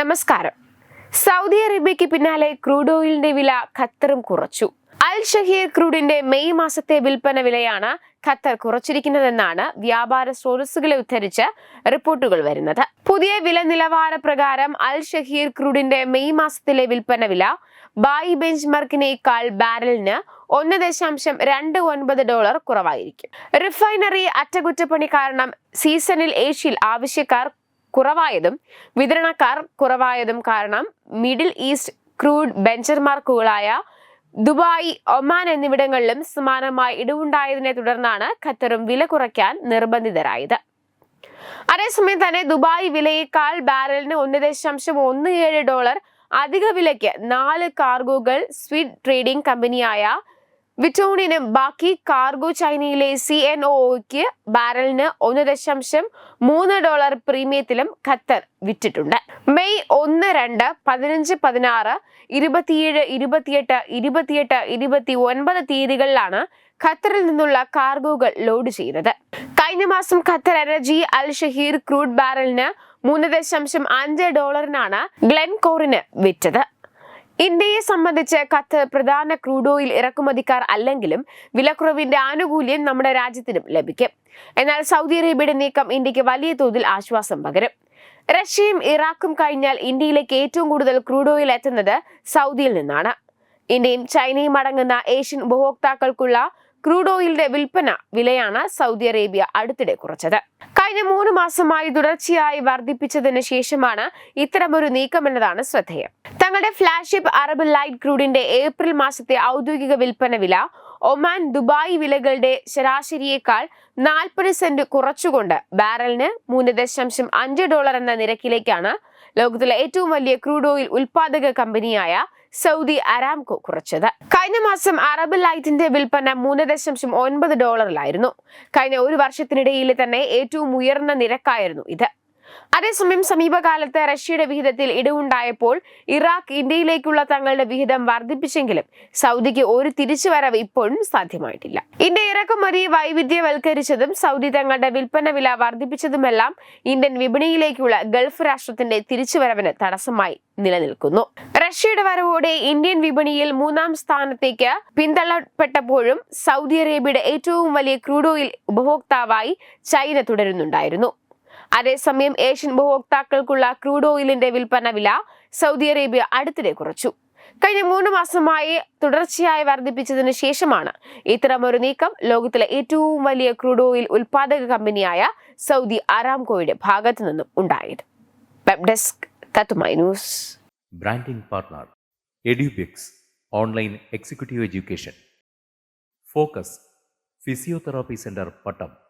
നമസ്കാരം. സൗദി അറേബ്യയ്ക്ക് പിന്നാലെ ക്രൂഡ് ഓയിലിന്റെ വില ഖത്തറും കുറച്ചു. അൽ ഷഹീർ ക്രൂഡിന്റെ മെയ് മാസത്തെ വിൽപ്പന വിലയാണ് ഖത്തർ കുറച്ചിരിക്കുന്നതെന്നാണ് വ്യാപാര സ്രോതസ്സുകളെ ഉദ്ധരിച്ച് റിപ്പോർട്ടുകൾ വരുന്നത്. പുതിയ വില നിലവാര പ്രകാരം അൽ ഷഹീർ ക്രൂഡിന്റെ മെയ് മാസത്തിലെ വിൽപ്പന വില ബായി ബെഞ്ച് മാർക്കിനേക്കാൾ ബാരലിന് ഒന്ന് ദശാംശം രണ്ട് ഒൻപത് ഡോളർ കുറവായിരിക്കും. റിഫൈനറി അറ്റകുറ്റപ്പണി കാരണം സീസണിൽ ഏഷ്യയിൽ ആവശ്യക്കാർ കുറവായതും വിതരണക്കാർ കുറവായതും കാരണം മിഡിൽ ഈസ്റ്റ് ക്രൂഡ് ബെഞ്ചർമാർക്കുകളായ ദുബായ് ഒമാൻ എന്നിവിടങ്ങളിലും സമാനമായി ഇടിവുണ്ടായതിനെ തുടർന്നാണ് ഖത്തറും വില കുറയ്ക്കാൻ നിർബന്ധിതരായത്. അതേസമയം തന്നെ ദുബായ് വിലയേക്കാൾ ബാരലിന് ഒന്ന് ദശാംശം ഒന്ന് ഏഴ് ഡോളർ അധിക വിലയ്ക്ക് നാല് കാർഗോകൾ സ്വീറ്റ് ട്രേഡിംഗ് കമ്പനിയായ വിറ്റോണിനും ബാക്കി കാർഗോ ചൈനയിലെ സി എൻ ഒക്ക് ബാരലിന് ഒന്ന് ദശാംശം മൂന്ന് ഡോളർ പ്രീമിയത്തിലും ഖത്തർ വിറ്റിട്ടുണ്ട്. മെയ് ഒന്ന് രണ്ട് പതിനഞ്ച് പതിനാറ് ഇരുപത്തിയേഴ് ഇരുപത്തിയെട്ട് ഇരുപത്തിയെട്ട് ഇരുപത്തി ഒൻപത് തീയതികളിലാണ് ഖത്തറിൽ നിന്നുള്ള കാർഗോകൾ ലോഡ് ചെയ്യുന്നത്. കഴിഞ്ഞ മാസം Qatar Energy al Shaheen crude ബാരലിന് മൂന്ന് ദശാംശം അഞ്ച് ഡോളറിനാണ് ഗ്ലെൻകോറിന് വിറ്റത്. ഇന്ത്യയെ സംബന്ധിച്ച് ഖത്തർ പ്രധാന ക്രൂഡ് ഓയിൽ ഇറക്കുമതിക്കാർ അല്ലെങ്കിലും വിലക്കുറവിന്റെ ആനുകൂല്യം നമ്മുടെ രാജ്യത്തിനും ലഭിക്കും. എന്നാൽ സൗദി അറേബ്യയുടെ നീക്കം ഇന്ത്യയ്ക്ക് വലിയ തോതിൽ ആശ്വാസം പകരും. റഷ്യയും ഇറാഖും കഴിഞ്ഞാൽ ഇന്ത്യയിലേക്ക് ഏറ്റവും കൂടുതൽ ക്രൂഡ് ഓയിൽ എത്തുന്നത് സൗദിയിൽ നിന്നാണ്. ഇന്ത്യയും ചൈനയും അടങ്ങുന്ന ഏഷ്യൻ ഉപഭോക്താക്കൾക്കുള്ള ക്രൂഡ് ഓയിലിന്റെ വിൽപ്പന വിലയാണ് സൗദി അറേബ്യ അടുത്തിടെ കുറച്ചത്. കഴിഞ്ഞ മൂന്ന് മാസമായി തുടർച്ചയായി വർദ്ധിപ്പിച്ചതിന് ശേഷമാണ് ഇത്തരമൊരു നീക്കമെന്നതാണ് ശ്രദ്ധേയം. തങ്ങളുടെ ഫ്ലാഗ്ഷിപ്പ് അറബ് ലൈറ്റ് ക്രൂഡിന്റെ ഏപ്രിൽ മാസത്തെ ഔദ്യോഗിക വിൽപ്പന വില ഒമാൻ ദുബായ് വിലകളുടെ ശരാശരിയേക്കാൾ നാൽപ്പത് സെന്റ് കുറച്ചുകൊണ്ട് ബാരലിന് മൂന്ന് ദശാംശം അഞ്ച് ഡോളർ എന്ന നിരക്കിലേക്കാണ് ലോകത്തിലെ ഏറ്റവും വലിയ ക്രൂഡ് ഓയിൽ ഉൽപാദക കമ്പനിയായ സൗദി അരാംകോ കുറച്ചത്. കഴിഞ്ഞ മാസം അറബ് ലൈറ്റിന്റെ വിൽപ്പന മൂന്ന് ദശാംശം ഒൻപത് ഡോളറിലായിരുന്നു. കഴിഞ്ഞ ഒരു വർഷത്തിനിടയിൽ തന്നെ ഏറ്റവും ഉയർന്ന നിരക്കായിരുന്നു ഇത്. അതേസമയം സമീപകാലത്ത് റഷ്യയുടെ വിഹിതത്തിൽ ഇടിവുണ്ടായപ്പോൾ ഇറാഖ് ഇന്ത്യയിലേക്കുള്ള തങ്ങളുടെ വിഹിതം വർദ്ധിപ്പിച്ചെങ്കിലും സൗദിക്ക് ഒരു തിരിച്ചുവരവ് ഇപ്പോഴും സാധ്യമായിട്ടില്ല. ഇന്ത്യ ഇറക്കുമതി വൈവിധ്യവൽക്കരിച്ചതും സൗദി തങ്ങളുടെ വിൽപ്പന വില വർദ്ധിപ്പിച്ചതുമെല്ലാം ഇന്ത്യൻ വിപണിയിലേക്കുള്ള ഗൾഫ് രാഷ്ട്രത്തിന്റെ തിരിച്ചുവരവിന് തടസ്സമായി നിലനിൽക്കുന്നു. റഷ്യയുടെ വരവോടെ ഇന്ത്യൻ വിപണിയിൽ മൂന്നാം സ്ഥാനത്തേക്ക് പിന്തള്ളപ്പെട്ടപ്പോഴും സൗദി അറേബ്യയുടെ ഏറ്റവും വലിയ ക്രൂഡ് ഓയിൽ ഉപഭോക്താവായി ചൈന തുടരുന്നുണ്ടായിരുന്നു. അതേസമയം ഏഷ്യൻ ഉപഭോക്താക്കൾക്കുള്ള ക്രൂഡ് ഓയിലിന്റെ വിൽപ്പന വില സൗദി അറേബ്യ അടുത്തിടെ കുറച്ചു. കഴിഞ്ഞ മൂന്ന് മാസമായി തുടർച്ചയായി വർദ്ധിപ്പിച്ചതിന് ശേഷമാണ് ഇത്തരമൊരു നീക്കം ലോകത്തിലെ ഏറ്റവും വലിയ ക്രൂഡ് ഓയിൽ ഉൽപാദക കമ്പനിയായ സൗദി അറാംകോയുടെ ഭാഗത്തു നിന്നും ഉണ്ടായത്. Branding partner Edubix online executive education. Focus physiotherapy centre Pattom.